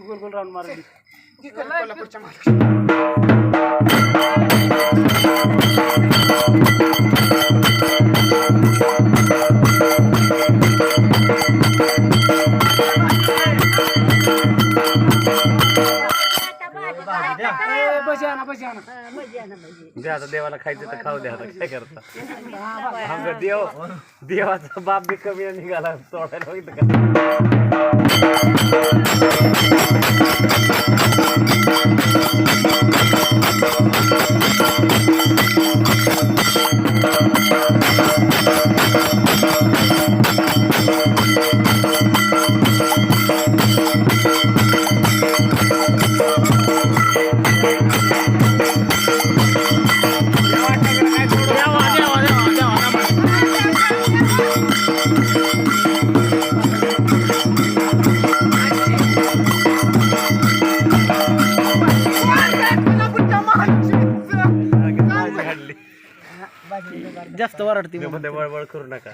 गोल गोल round मारली कोल्हापूरच्या मार्ग मालक ए, बशी आणा आता देवाला खायचं तर खाऊ द्या आता काय करता? आमचा देव देवाचा बाप बी कमी निघाला सोडायला बघितलं का जास्त वरडती मध्ये वळवळ करू नका.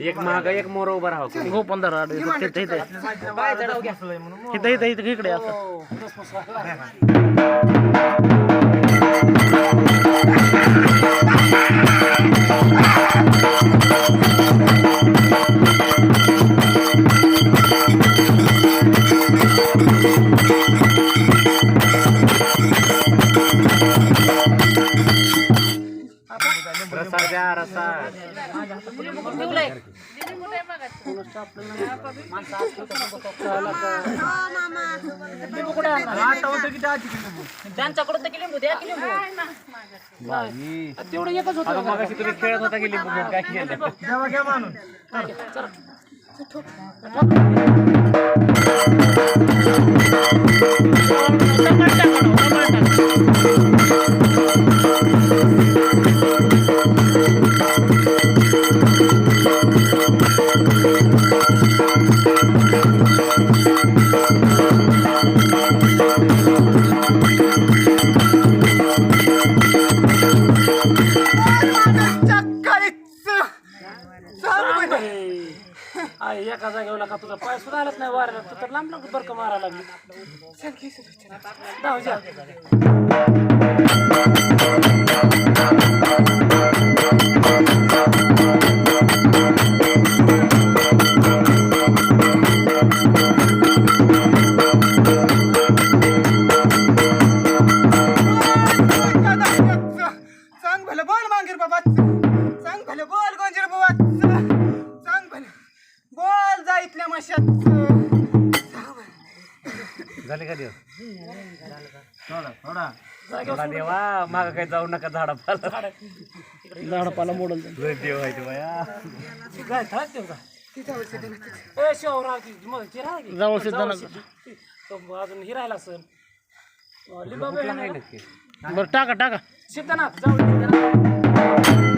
एक महाग एक मोर उभा राहा हो पंधरा इथं इथं. इथं इकडे असं त्यांच्याकडून तर किती लिंबू? द्या की लिंबू? तेवढं एकच होतं. मगाशी तुम्ही खेळत होता गेली काय केलं आहे एका जागेवर का तुझा पाय सुद्धा आलाच नाही वाऱ्याला. तू तर लांब लांब बरं मारा मारायला लागली जाऊ द्या सांग झाले का देव थोडा देवा माग काही जाऊ नका झाडा पाला झाडपाला मोडल देव आहे ते बाया. जवळ अजून ही राहिला सर बरं टाका टाका. सिद्धनाथ जाऊ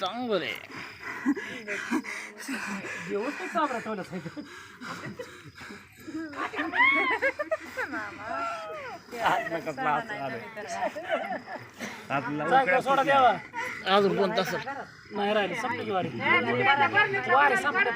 चांगलं व्यवस्थित साबरा ठेवलं साहेब. कसला असं आलं. आपला जायचं सोडा द्यावा अजून कोण तास नाही राहिले संपली की वारी. वारी संपली